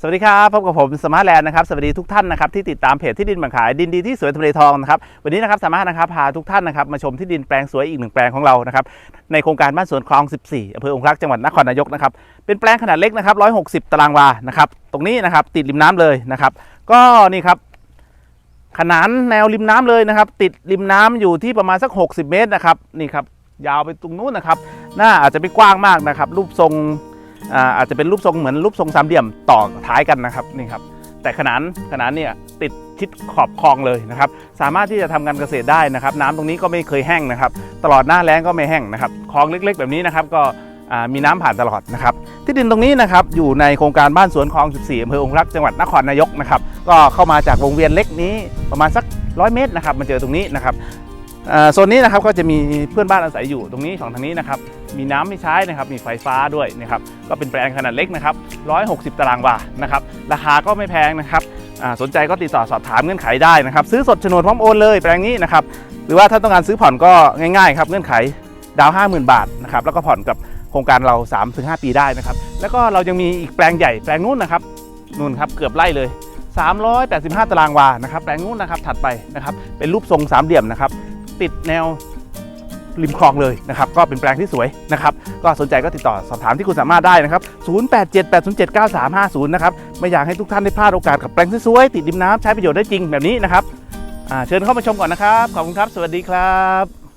สวัสดีครับพบกับผมสมาร์ทแลนด์นะครับสวัสดีทุกท่านนะครับที่ติดตามเพจที่ดินบังขายดินดีที่สวยทำเลทองนะครับวันนี้นะครับสามารถนะครับพาทุกท่านนะครับมาชมที่ดินแปลงสวยอีกหนึ่งแปลงของเรานะครับในโครงการบ้านสวนคลอง 14อำเภอองครักษ์จังหวัดนครนายกนะครับเป็นแปลงขนาดเล็กนะครับ 160 ตารางวานะครับตรงนี้นะครับติดริมน้ำเลยนะครับก็นี่ครับขนานแนวริมน้ำเลยนะครับติดริมน้ำอยู่ที่ประมาณสัก 60 เมตรนะครับนี่ครับยาวไปตรงนู้นนะครับหน้าอาจจะไม่กว้างมากนะครับรูปทรง อาจจะเป็นรูปทรงเหมือนรูปทรงสามเหลี่ยมต่อท้ายกันนะครับนี่ครับแต่ขนานขนานเนี่ยติดชิดขอบคลองเลยนะครับสามารถที่จะทำการเกษตรได้นะครับ น้ำตรงนี้ก็ไม่เคยแห้งนะครับ ตลอดหน้าแล้งก็ไม่แห้งนะครับคลองเล็ก ๆ แบบนี้นะครับก็มีน้ำผ่านตลอดนะครับ ที่ดินตรงนี้นะครับอยู่ในโครงการบ้านสวนคลอง 14อำเภอองครักษ์จังหวัดนครนายกนะครับก็เข้ามาจากวงเวียนเล็กนี้ประมาณสัก 100 เมตรนะครับมาเจอตรงนี้นะครับโซนนี้นะครับก็จะมีเพื่อนบ้านอาศัยอยู่ตรงนี้ของทางนี้นะครับ มีน้ำไม่ใช้นะครับ มีไฟฟ้าด้วยนะครับ ก็เป็นแปลงขนาดเล็กนะครับ 160 ตารางวา นะครับ ราคาก็ไม่แพงนะครับ สนใจก็ติดต่อสอบถามเงื่อนไขได้นะครับ ซื้อสดโฉนดพร้อมโอนเลยแปลงนี้นะครับ หรือว่าถ้าต้องการซื้อผ่อนก็ง่ายๆครับ เงื่อนไขดาว50,000 บาทนะครับ แล้วก็ผ่อนกับโครงการเรา 3-5 ปีได้นะครับ แล้วก็เรายังมีอีกแปลงใหญ่แปลงนู้นนะครับ นู่นครับ เกือบไร่เลย 385 ตารางวา นะครับ แปลงนู้นนะครับ ถัดไปนะครับ เป็นรูปทรงสามเหลี่ยมนะครับ ติดแนว ริมคลองเลยนะครับก็เป็นแปลงที่สวยนะครับก็สนใจก็ติดต่อสอบถามที่คุณสามารถได้นะครับ 0878079350 นะครับไม่อยากให้ทุกท่านได้พลาดโอกาสกับแปลงสวยๆติดริมน้ำใช้ประโยชน์ได้จริงแบบนี้นะครับเชิญเข้ามาชมก่อนนะครับ ขอบคุณครับ สวัสดีครับ